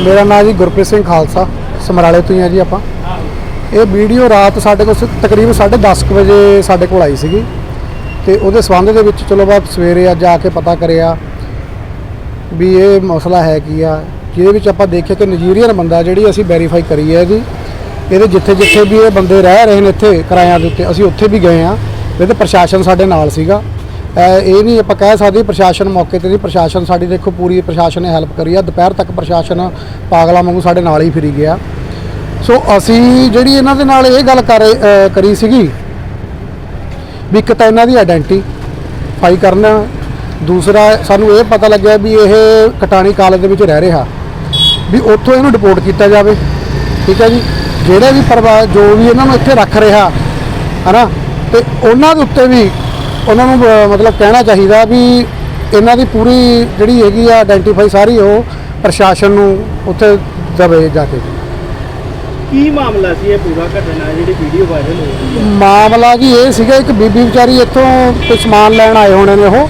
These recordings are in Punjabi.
ਮੇਰਾ ਨਾਮ ਜੀ ਗੁਰਪ੍ਰੀਤ ਸਿੰਘ ਖਾਲਸਾ, ਸਮਰਾਲੇ ਤੋਂ ਹੀ ਆ ਜੀ ਆਪਾਂ। ਇਹ ਵੀਡੀਓ ਰਾਤ ਸਾਡੇ ਕੋਲ ਸ- ਤਕਰੀਬਨ 10:30 ਕੁ ਵਜੇ ਸਾਡੇ ਕੋਲ ਆਈ ਸੀਗੀ। ਤੇ ਉਹਦੇ ਸੰਬੰਧ ਦੇ ਵਿੱਚ ਚਲੋ ਬਾਅਦ ਸਵੇਰੇ ਅੱਜ ਆ ਕੇ ਪਤਾ ਕਰਿਆ ਵੀ ਇਹ ਮਸਲਾ ਹੈ ਕੀ ਆ। ਜਿਹਦੇ ਵਿੱਚ ਆਪਾਂ ਦੇਖਿਆ ਕਿ ਨਜੀਰੀਅਨ ਬੰਦਾ ਜਿਹੜੀ ਅਸੀਂ ਵੈਰੀਫਾਈ ਕਰੀ ਹੈ ਜੀ, ਇਹਦੇ ਜਿੱਥੇ ਜਿੱਥੇ ਵੀ ਇਹ ਬੰਦੇ ਰਹਿ ਰਹੇ ਨੇ ਇੱਥੇ ਕਿਰਾਇਆਂ ਦੇ ਉੱਤੇ, ਅਸੀਂ ਉੱਥੇ ਵੀ ਗਏ ਆ ਇਹਦੇ ਪ੍ਰਸ਼ਾਸਨ ਸਾਡੇ ਨਾਲ ਸੀਗਾ। ਇਹ ਨਹੀਂ ਆਪਾਂ ਕਹਿ ਸਕਦੇ ਪ੍ਰਸ਼ਾਸਨ ਮੌਕੇ ਤੇ ਨਹੀਂ ਪ੍ਰਸ਼ਾਸਨ ਸਾਡੀ ਦੇਖੋ ਪੂਰੀ ਪ੍ਰਸ਼ਾਸਨ ਨੇ ਹੈਲਪ ਕਰੀ ਆ। ਦੁਪਹਿਰ ਤੱਕ ਪ੍ਰਸ਼ਾਸਨ ਪਾਗਲਾ ਵਾਂਗੂ ਸਾਡੇ ਨਾਲ ਹੀ ਫਿਰੀ ਗਿਆ। ਸੋ ਅਸੀਂ ਜਿਹੜੀ ਇਹਨਾਂ ਦੇ ਨਾਲ ਇਹ ਗੱਲ ਕਰ ਕਰੀ ਸੀਗੀ ਵੀ ਇੱਕ ਤਾਂ ਇਹਨਾਂ ਦੀ ਆਇਡੈਂਟੀਫਾਈ ਕਰਨਾ। ਦੂਸਰਾ ਸਾਨੂੰ ਇਹ ਪਤਾ ਲੱਗਿਆ ਵੀ ਇਹ ਕਟਾਣੀ ਕਾਲਜ ਦੇ ਵਿੱਚ ਰਹਿ ਰਿਹਾ। ਵੀ ਉੱਥੋਂ ਇਹਨੂੰ ਡਿਪੋਰਟ ਕੀਤਾ ਜਾਵੇ। ਠੀਕ ਹੈ ਜੀ? ਜਿਹੜੇ ਵੀ ਪਰਿਵਾਰ ਜੋ ਵੀ ਇਹਨਾਂ ਨੂੰ ਇੱਥੇ ਰੱਖ ਰਿਹਾ, ਹਨਾ? ਤੇ ਉਹਨਾਂ ਦੇ ਉੱਤੇ ਵੀ ਉਹਨਾਂ ਨੂੰ ਮਤਲਬ ਕਹਿਣਾ ਚਾਹੀਦਾ ਵੀ ਇਹਨਾਂ ਦੀ ਪੂਰੀ ਜਿਹੜੀ ਹੈਗੀ ਆ ਆਇਡੈਂਟੀਫਾਈ ਸਾਰੀ ਉਹ ਪ੍ਰਸ਼ਾਸਨ ਨੂੰ ਉੱਥੇ ਦਵੇ ਜਾ ਕੇ। ਕੀ ਮਾਮਲਾ ਸੀ ਇਹ ਪੂਰਾ ਘਟਨਾ ਜਿਹੜੀ ਵੀਡੀਓ ਵਾਇਰਲ ਹੋ ਰਹੀ ਹੈ? ਮਾਮਲਾ ਜੀ ਇਹ ਸੀਗਾ ਇੱਕ ਬੀਬੀ ਵਿਚਾਰੀ ਇੱਥੋਂ ਕੋਈ ਸਮਾਨ ਲੈਣ ਆਏ ਹੋਣੇ ਨੇ ਉਹ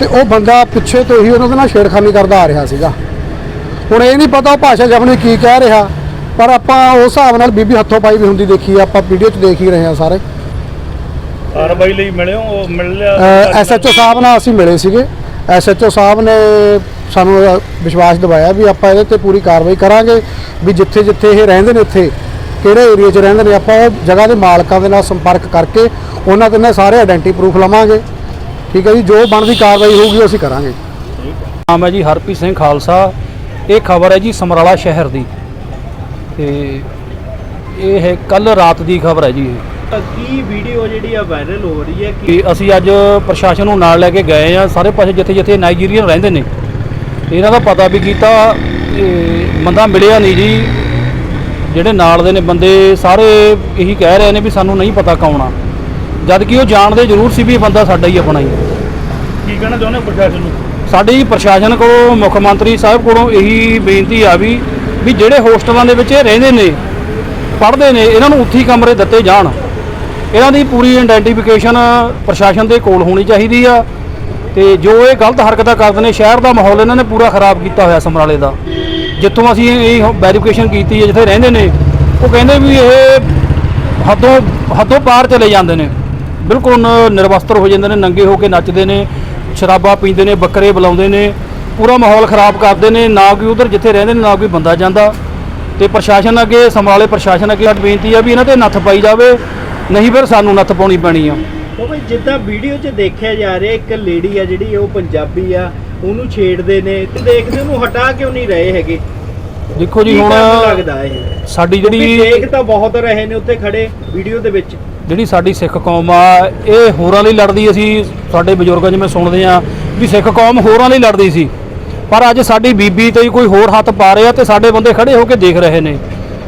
ਤੇ ਉਹ ਬੰਦਾ ਪਿੱਛੇ ਤੋਂ ਹੀ ਉਹਨਾਂ ਦੇ ਨਾਲ ਛੇੜਖਾਨੀ ਕਰਦਾ ਆ ਰਿਹਾ ਸੀਗਾ। ਹੁਣ ਇਹ ਨਹੀਂ ਪਤਾ ਉਹ ਭਾਸ਼ਾ ਜਪਣੀ ਕੀ ਕਹਿ ਰਿਹਾ ਪਰ ਆਪਾਂ ਉਸ ਹਿਸਾਬ ਨਾਲ ਬੀਬੀ ਹੱਥੋਂ ਪਾਈ ਵੀ ਹੁੰਦੀ ਦੇਖੀ ਆਪਾਂ ਵੀਡੀਓ 'ਚ ਦੇਖ ਹੀ ਰਹੇ ਹਾਂ ਸਾਰੇ। ਕਾਰਵਾਈ ਲਈ ਮਿਲਿਓ ਉਹ ਮਿਲ ਲਿਆ ਐਸਐਚਓ ਸਾਹਿਬ ਨਾਲ ਅਸੀਂ ਮਿਲੇ ਸੀਗੇ। ਐਸਐਚਓ ਸਾਹਿਬ ਨੇ ਸਾਨੂੰ ਵਿਸ਼ਵਾਸ ਦਿਵਾਇਆ ਵੀ ਆਪਾਂ ਇਹਦੇ ਤੇ ਪੂਰੀ ਕਾਰਵਾਈ ਕਰਾਂਗੇ ਵੀ ਜਿੱਥੇ ਜਿੱਥੇ ਇਹ ਰਹਿੰਦੇ ਨੇ ਇੱਥੇ ਕਿਹੜੇ ਏਰੀਆ 'ਚ ਰਹਿੰਦੇ ਨੇ ਆਪਾਂ ਉਹ ਜਗ੍ਹਾ ਦੇ ਮਾਲਕਾਂ ਦੇ ਨਾਲ ਸੰਪਰਕ ਕਰਕੇ ਉਹਨਾਂ ਦੇ ਨਾਲ ਸਾਰੇ ਆਇਡੈਂਟੀ ਪ੍ਰੂਫ ਲਵਾਂਗੇ। ਠੀਕ ਹੈ ਜੀ ਜੋ ਬਣਦੀ ਕਾਰਵਾਈ ਹੋਊਗੀ ਉਹ ਅਸੀਂ ਕਰਾਂਗੇ। ਨਾਮ ਹੈ ਜੀ ਹਰਪ੍ਰੀਤ ਸਿੰਘ ਖਾਲਸਾ। ਇਹ ਖਬਰ ਹੈ ਜੀ ਸਮਰਾਲਾ ਸ਼ਹਿਰ ਦੀ। ਤੇ ਇਹ ਹੈ ਕੱਲ ਰਾਤ ਦੀ ਖਬਰ ਹੈ ਜੀ ਇਹ। ਕੀ ਵੀਡੀਓ ਜਿਹੜੀ ਆ ਵਾਇਰਲ ਹੋ ਰਹੀ ਹੈ ਕੀ ਅਸੀਂ ਅੱਜ ਪ੍ਰਸ਼ਾਸਨ ਨੂੰ ਨਾਲ ਲੈ ਕੇ ਗਏ ਆ ਸਾਰੇ ਪਾਸੇ ਜਿੱਥੇ ਜਿੱਥੇ ਨਾਈਜੀਰੀਅਨ ਰਹਿੰਦੇ ਨੇ। ਇਹਨਾਂ ਦਾ ਪਤਾ ਵੀ ਕੀਤਾ ਇਹ ਬੰਦਾ ਮਿਲਿਆ ਨਹੀਂ ਜੀ। ਜਿਹੜੇ ਨਾਲ ਦੇ ਨੇ ਬੰਦੇ ਸਾਰੇ ਇਹੀ ਕਹਿ ਰਹੇ ਨੇ ਵੀ ਸਾਨੂੰ ਨਹੀਂ ਪਤਾ ਕੌਣ ਆ। ਜਦ ਕਿ ਉਹ ਜਾਣਦੇ ਜ਼ਰੂਰ ਸੀ ਵੀ ਇਹ ਬੰਦਾ ਸਾਡਾ ਹੀ ਆਪਣਾ ਹੀ ਕੀ ਕਹਿਣਾ ਚਾਹੁੰਦੇ ਪ੍ਰਸ਼ਾਸਨ ਨੂੰ? ਸਾਡੀ ਪ੍ਰਸ਼ਾਸਨ ਕੋਲੋਂ ਮੁੱਖ ਮੰਤਰੀ ਸਾਹਿਬ ਕੋਲੋਂ ਇਹੀ ਬੇਨਤੀ ਆ ਵੀ ਵੀ ਜਿਹੜੇ ਹੋਸਟਲਾਂ ਦੇ ਵਿੱਚ ਇਹ ਰਹਿੰਦੇ ਨੇ ਪੜ੍ਹਦੇ ਨੇ ਇਹਨਾਂ ਨੂੰ ਉੱਥੀ ਕਮਰੇ ਦਿੱਤੇ ਜਾਣ। ਇਹਨਾਂ ਦੀ ਪੂਰੀ ਆਇਡੈਂਟੀਫਿਕੇਸ਼ਨ ਪ੍ਰਸ਼ਾਸਨ ਦੇ ਕੋਲ ਹੋਣੀ ਚਾਹੀਦੀ ਆ ਤੇ ਜੋ ਇਹ ਗਲਤ ਹਰਕਤਾਂ ਕਰਦੇ ਨੇ, ਸ਼ਹਿਰ ਦਾ ਮਾਹੌਲ ਇਹਨਾਂ ਨੇ ਪੂਰਾ ਖਰਾਬ ਕੀਤਾ ਹੋਇਆ ਸਮਰਾਲੇ ਦਾ। ਜਿੱਥੋਂ ਅਸੀਂ ਇਹ ਵੈਰੀਫਿਕੇਸ਼ਨ ਕੀਤੀ ਹੈ, ਜਿੱਥੇ ਰਹਿੰਦੇ ਨੇ, ਉਹ ਕਹਿੰਦੇ ਵੀ ਇਹ ਹੱਦੋਂ ਹੱਦੋਂ ਪਾਰ ਚਲੇ ਜਾਂਦੇ ਨੇ। ਬਿਲਕੁਲ ਨਿਰਵਸਤਰ ਹੋ ਜਾਂਦੇ ਨੇ, ਨੰਗੇ ਹੋ ਕੇ ਨੱਚਦੇ ਨੇ, ਸ਼ਰਾਬਾਂ ਪੀਂਦੇ ਨੇ, ਬੱਕਰੇ ਬੁਲਾਉਂਦੇ ਨੇ, ਪੂਰਾ ਮਾਹੌਲ ਖਰਾਬ ਕਰਦੇ ਨੇ, ਨਾ ਕੋਈ ਉਧਰ ਜਿੱਥੇ ਰਹਿੰਦੇ ਨੇ, ਨਾ ਕੋਈ ਬੰਦਾ ਜਾਂਦਾ। ਤੇ ਪ੍ਰਸ਼ਾਸਨ ਅੱਗੇ, ਸਮਰਾਲੇ ਪ੍ਰਸ਼ਾਸਨ ਅੱਗੇ ਸਾਡੀ ਬੇਨਤੀ ਆ ਵੀ ਇਹਨਾਂ ਤੇ ਨੱਥ ਪਾਈ ਜਾਵੇ। ਨਹੀਂ ਫਿਰ ਸਾਨੂੰ ਨੱਥ ਪਾਉਣੀ ਪੈਣੀ ਆ। ਉਹ ਵੀ ਜਿੱਦਾਂ ਵੀਡੀਓ 'ਚ ਦੇਖਿਆ ਜਾ ਰਿਹਾ ਇੱਕ ਲੇਡੀ ਆ ਜਿਹੜੀ ਉਹ ਪੰਜਾਬੀ ਆ ਉਹਨੂੰ ਛੇੜਦੇ ਨੇ ਤੇ ਦੇਖਦੇ ਉਹਨੂੰ ਹਟਾ ਕਿਉਂ ਨਹੀਂ ਰਹੇ ਹੈਗੇ? ਦੇਖੋ ਜੀ ਕੀ ਹੁਣ ਕਾਰਨ ਲੱਗਦਾ ਇਹ? ਸਾਡੀ ਕਿਉਂਕਿ ਜਿਹੜੀ ਦੇਖ ਤਾਂ ਬਹੁਤ ਰਹੇ ਨੇ ਉੱਥੇ ਖੜੇ ਵੀਡੀਓ ਦੇ ਵਿੱਚ। ਜਿਹੜੀ ਸਾਡੀ ਸਿੱਖ ਕੌਮ ਆ ਇਹ ਹੋਰਾਂ ਲਈ ਲੜਦੀ ਅਸੀਂ ਸਾਡੇ ਬਜ਼ੁਰਗਾਂ ਜਿਵੇਂ ਸੁਣਦੇ ਆ ਵੀ ਸਿੱਖ ਕੌਮ ਹੋਰਾਂ ਲਈ ਲੜਦੀ ਸੀ। ਪਰ ਅੱਜ ਸਾਡੀ ਬੀਬੀ ਤੇ ਕੋਈ ਹੋਰ ਹੱਥ ਪਾ ਰਿਹਾ ਤੇ ਸਾਡੇ ਬੰਦੇ ਖੜੇ ਹੋ ਕੇ ਦੇਖ ਰਹੇ ਨੇ।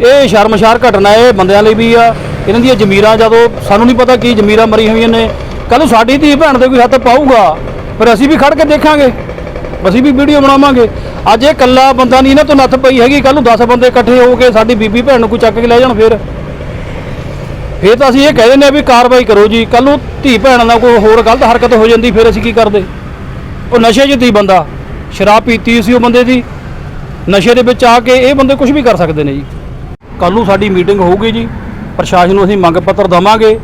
ਇਹ ਸ਼ਰਮਸ਼ਾਰ ਘਟਨਾ ਇਹ ਬੰਦਿਆਂ ਲਈ ਵੀ ਆ ਇਹਨਾਂ ਦੀਆਂ ਜ਼ਮੀਰਾਂ ਜਦੋਂ ਸਾਨੂੰ ਨਹੀਂ ਪਤਾ ਕੀ ਜ਼ਮੀਰਾਂ ਮਰੀ ਹੋਈਆਂ ਨੇ ਕੱਲ ਨੂੰ ਸਾਡੀ ਧੀ ਭੈਣ ਤੇ ਕੋਈ ਹੱਥ ਪਾਊਗਾ ਪਰ ਅਸੀਂ ਵੀ ਖੜ ਕੇ ਦੇਖਾਂਗੇ, ਅਸੀਂ ਵੀ ਵੀਡੀਓ ਬਣਾਵਾਂਗੇ। ਅੱਜ ਇਹ ਇਕੱਲਾ ਬੰਦਾ ਨਹੀਂ, ਇਹਨਾਂ ਤੋਂ ਨੱਥ ਪਈ ਹੈਗੀ ਕੱਲ ਨੂੰ 10 ਬੰਦੇ ਇਕੱਠੇ ਹੋ ਕੇ ਸਾਡੀ ਬੀਬੀ ਭੈਣ ਨੂੰ ਕੋਈ ਚੱਕ ਕੇ ਲੈ ਜਾਣ ਫਿਰ। ਫਿਰ ਤਾਂ ਅਸੀਂ ਇਹ ਕਹਿ ਦਿੰਦੇ ਆ ਵੀ ਕਾਰਵਾਈ ਕਰੋ ਜੀ ਕੱਲ ਨੂੰ ਧੀ ਭੈਣਾਂ ਨਾਲ ਕੋਈ ਹੋਰ ਗਲਤ ਹਰਕਤ ਹੋ ਜਾਂਦੀ, ਫਿਰ ਅਸੀਂ ਕੀ ਕਰਦੇ? ਉਹ ਨਸ਼ੇ 'ਚ ਤੀ ਬੰਦਾ, ਸ਼ਰਾਬ ਪੀਤੀ ਸੀ ਉਹ ਬੰਦੇ ਦੀ, ਨਸ਼ੇ ਦੇ ਵਿੱਚ ਆ ਕੇ ਇਹ ਬੰਦੇ ਕੁਝ ਵੀ ਕਰ ਸਕਦੇ ਨੇ ਜੀ। ਕੱਲ ਨੂੰ ਸਾਡੀ ਮੀਟਿੰਗ ਹੋਊਗੀ ਜੀ ਪ੍ਰਸ਼ਾਸਨ ਨੂੰ ਅਸੀਂ ਮੰਗ ਪੱਤਰ ਦਵਾਂਗੇ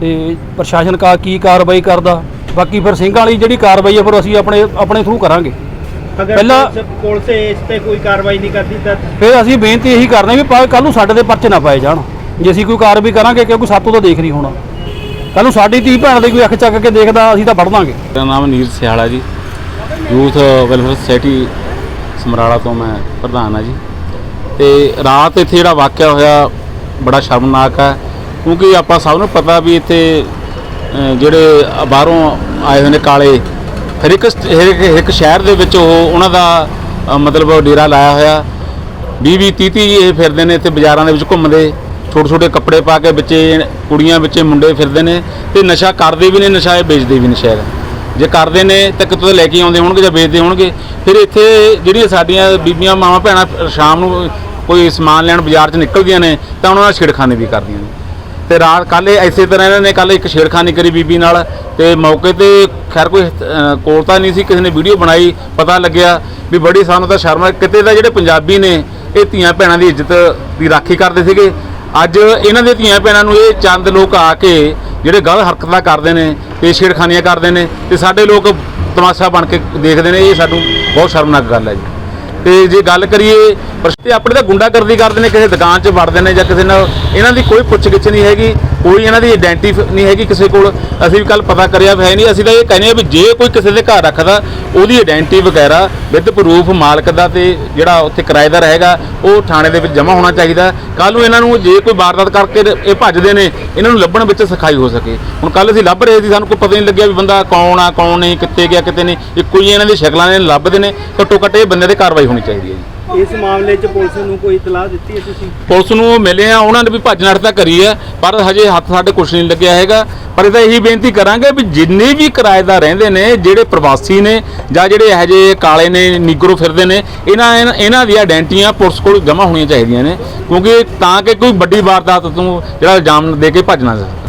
ਤੇ ਪ੍ਰਸ਼ਾਸਨ ਕਾ ਕੀ ਕਾਰਵਾਈ ਕਰਦਾ ਬਾਕੀ ਫਿਰ ਸਿੰਘਾਂ ਵਾਲੀ ਜਿਹੜੀ ਕਾਰਵਾਈ ਹੈ ਫਿਰ ਅਸੀਂ ਆਪਣੇ ਆਪਣੇ ਥਰੂ ਕਰਾਂਗੇ। ਪਹਿਲਾਂ- ਪੁਲਿਸ ਇਸ ਤੇ ਕੋਈ ਕਾਰਵਾਈ ਨਹੀਂ ਕਰਦੀ ਤਾਂ ਫਿਰ ਅਸੀਂ ਬੇਨਤੀ ਇਹੀ ਕਰਦੇ ਹਾਂ ਵੀ ਕੱਲ ਨੂੰ ਸਾਡੇ ਦੇ ਪਰਚੇ ਨਾ ਪਾਏ ਜਾਣ। ਜੇ ਅਸੀਂ ਕੋਈ ਕਾਰਵਾਈ ਕਰਾਂਗੇ ਕਿਉਂਕਿ ਸਾਤੋਂ ਤਾਂ ਦੇਖ ਨਹੀਂ ਹੋਣਾ। ਕੱਲ ਨੂੰ ਸਾਡੀ ਧੀ ਭੈਣ ਦੇ ਕੋਈ ਅੱਖ ਚੱਕ ਕੇ ਦੇਖਦਾ ਅਸੀਂ ਤਾਂ ਫੜ ਦਾਂਗੇ ਮੇਰਾ ਨਾਮ ਨੀਰ ਸਿਆਲਾ ਜੀ। ਯੂਥ ਵੈਲਫੇਅਰ ਸੁਸਾਇਟੀ ਸਮਰਾਲਾ ਤੋਂ ਮੈਂ ਪ੍ਰਧਾਨ ਆ ਜੀ। ਤੇ ਰਾਤ ਇੱਥੇ ਜਿਹੜਾ ਵਾਕਿਆ ਹੋਇਆ ਬੜਾ ਸ਼ਰਮਨਾਕ ਹੈ, ਕਿਉਂਕਿ ਆਪਾਂ ਸਭ ਨੂੰ ਪਤਾ ਵੀ ਇੱਥੇ ਜਿਹੜੇ ਬਾਹਰੋਂ ਆਏ ਹੋਏ ਨੇ ਕਾਲੇ, ਹਰ ਇੱਕ ਸਟ- ਹਰ ਇੱਕ ਸ਼ਹਿਰ ਦੇ ਵਿੱਚ ਉਹ, ਉਹਨਾਂ ਦਾ ਮਤਲਬ ਡੇਰਾ ਲਾਇਆ ਹੋਇਆ। 20 20 30 30 ਇਹ ਫਿਰਦੇ ਨੇ ਇੱਥੇ ਬਾਜ਼ਾਰਾਂ ਦੇ ਵਿੱਚ ਘੁੰਮਦੇ ਛੋਟੇ ਛੋਟੇ ਕੱਪੜੇ ਪਾ ਕੇ ਬੱਚੇ ਕੁੜੀਆਂ ਵਿੱਚੇ ਮੁੰਡੇ ਫਿਰਦੇ ਨੇ, ਤੇ ਨਸ਼ਾ ਕਰਦੇ ਵੀ ਨੇ, ਨਸ਼ਾ ਇਹ ਵੇਚਦੇ ਵੀ ਨੇ ਸ਼ਾਇਦ ਜੇ ਕਰਦੇ ਨੇ, ਤਾਂ ਕਿਤੋਂ ਲੈ ਕੇ ਆਉਂਦੇ ਹੋਣਗੇ ਜਾਂ ਵੇਚਦੇ ਹੋਣਗੇ? ਫਿਰ ਇੱਥੇ ਜਿਹੜੀਆਂ ਸਾਡੀਆਂ ਬੀਬੀਆਂ, ਮਾਵਾਂ, ਭੈਣਾਂ ਸ਼ਾਮ ਨੂੰ ਕੋਈ ਸਮਾਨ ਲੈਣ ਬਾਜ਼ਾਰ 'ਚ ਨਿਕਲਦੀਆਂ ਨੇ ਤਾਂ ਉਹਨਾਂ ਨਾਲ ਛੇੜਖਾਨੀ ਵੀ ਕਰਦੀਆਂ ਨੇ। ਤੇ ਰਾਤ ਕੱਲ੍ਹ ਇਹ ਇਸੇ ਤਰ੍ਹਾਂ ਇਹਨਾਂ ਨੇ ਕੱਲ ਇੱਕ ਛੇੜਖਾਨੀ ਕਰੀ ਬੀਬੀ ਨਾਲ ਤੇ ਮੌਕੇ ਤੇ ਖੈਰ ਕੋਈ ਕੋਲ ਤਾਂ ਨਹੀਂ ਸੀ, ਕਿਸੇ ਨੇ ਵੀਡੀਓ ਬਣਾਈ, ਪਤਾ ਲੱਗਿਆ ਵੀ ਬੜੀ ਸਾਨੂੰ ਤਾਂ ਸ਼ਰਮ ਆ। ਕਿਤੇ ਤਾਂ ਜਿਹੜੇ ਪੰਜਾਬੀ ਨੇ, ਇਹ ਧੀਆਂ ਭੈਣਾਂ ਦੀ ਇੱਜ਼ਤ ਦੀ ਰਾਖੀ ਕਰਦੇ ਸੀਗੇ। ਅੱਜ ਇਹਨਾਂ ਦੇ ਧੀਆਂ ਭੈਣਾਂ ਨੂੰ ਇਹ ਚੰਦ ਲੋਕ ਆ ਕੇ ਜਿਹੜੇ ਗਲਤ ਹਰਕਤਾਂ ਕਰਦੇ ਨੇ ਤੇ ਛੇੜਖਾਨੀਆਂ ਕਰਦੇ ਨੇ ਤੇ ਸਾਡੇ ਲੋਕ ਤਮਾਸ਼ਾ ਬਣ ਕੇ ਦੇਖਦੇ ਨੇ, ਇਹ ਸਾਨੂੰ ਬਹੁਤ ਸ਼ਰਮਨਾਕ ਗੱਲ ਹੈ ਜੀ। ਤੇ ਜੇ ਗੱਲ ਕਰੀਏ ਪਰ ਤੇ ਆਪਣੇ ਤਾਂ ਗੁੰਡਾਗਰਦੀ ਕਰਦੇ ਨੇ, ਕਿਸੇ ਦੁਕਾਨ 'ਚ ਵੜਦੇ ਨੇ ਜਾਂ ਕਿਸੇ ਨਾਲ, ਇਹਨਾਂ ਦੀ ਕੋਈ ਪੁੱਛਗਿੱਛ ਨਹੀਂ ਹੈਗੀ। ਕੋਈ ਇਹਨਾਂ ਦੀ ਆਇਡੈਂਟੀ ਨਹੀਂ ਹੈਗੀ ਕਿਸੇ ਕੋਲ। ਅਸੀਂ ਵੀ ਕੱਲ ਪਤਾ ਕਰਿਆ ਹੈ ਨਹੀਂ। ਅਸੀਂ ਤਾਂ ਇਹ ਕਹਿੰਦੇ ਆ ਵੀ ਜੇ ਕੋਈ ਕਿਸੇ ਦੇ ਘਰ ਰੱਖਦਾ, ਉਹਦੀ ਆਇਡੈਂਟੀ ਵਗੈਰਾ ਵਿਦ ਪ੍ਰੂਫ ਮਾਲਕ ਦਾ ਤੇ ਜਿਹੜਾ ਉੱਥੇ ਕਿਰਾਏਦਾਰ ਹੈਗਾ ਉਹ ਥਾਣੇ ਦੇ ਵਿੱਚ ਜਮ੍ਹਾਂ ਹੋਣਾ ਚਾਹੀਦਾ। ਕੱਲ ਨੂੰ ਇਹਨਾਂ ਨੂੰ ਜੇ ਕੋਈ ਵਾਰਦਾਤ ਕਰਕੇ ਇਹ ਭੱਜਦੇ ਨੇ, ਇਹਨਾਂ ਨੂੰ ਲੱਭਣ ਵਿੱਚ ਸਖਾਈ ਹੋ ਸਕੇ। ਹੁਣ ਕੱਲ ਅਸੀਂ ਲੱਭ ਰਹੇ ਸੀ, ਸਾਨੂੰ ਕੋਈ ਪਤਾ ਨਹੀਂ ਲੱਗਿਆ ਵੀ ਬੰਦਾ ਕੌਣ ਆ, ਕੌਣ ਨਹੀਂ, ਕਿੱਥੇ ਗਿਆ ਕਿਤੇ ਨਹੀਂ। ਇਹ ਕੋਈ ਇਹਨਾਂ ਦੀ ਸ਼ਕਲਾਂ ਨੇ, ਲੱਭਦੇ ਨੇ। ਘੱਟੋ ਘੱਟ ਇਹ ਬੰਦੇ ਤੇ ਕਾਰਵਾਈ ਹੋਣੀ ਚਾਹੀਦੀ ਹੈ ਜੀ। ਇਸ ਮਾਮਲੇ 'ਚ ਪੁਲਿਸ ਨੂੰ ਕੋਈ ਇਤਲਾਹ ਦਿੱਤੀ ਹੈ ਤੁਸੀਂ? ਪੁਲਿਸ ਨੂੰ ਮਿਲੇ ਆ, ਉਹਨਾਂ ਨੇ ਵੀ ਭੱਜ ਨੱਠ ਤਾਂ ਕਰੀ ਹੈ ਪਰ ਹਜੇ ਹੱਥ ਸਾਡੇ ਕੁਛ ਨਹੀਂ ਲੱਗਿਆ ਹੈਗਾ। ਪਰ ਇਹਦਾ ਇਹੀ ਬੇਨਤੀ ਕਰਾਂਗੇ ਵੀ ਜਿੰਨੇ ਵੀ ਕਿਰਾਏਦਾਰ ਰਹਿੰਦੇ ਨੇ, ਜਿਹੜੇ ਪ੍ਰਵਾਸੀ ਨੇ ਜਾਂ ਜਿਹੜੇ ਇਹੋ ਜਿਹੇ ਕਾਲੇ ਨੇ, ਨਿਗਰੋ ਫਿਰਦੇ ਨੇ, ਇਹਨਾਂ ਇਹਨਾਂ- ਇਹਨਾਂ ਦੀਆਂ ਆਇਡੈਂਟੀਆਂ ਪੁਲਿਸ ਕੋਲ ਜਮ੍ਹਾਂ ਹੋਣੀਆਂ ਚਾਹੀਦੀਆਂ ਨੇ, ਕਿਉਂਕਿ ਤਾਂ ਕਿ ਕੋਈ ਵੱਡੀ ਵਾਰਦਾਤ ਤੋਂ ਜਿਹੜਾ ਇਲਜ਼ਾਮ ਦੇ ਕੇ ਭੱਜ ਨਾ ਸਕੇ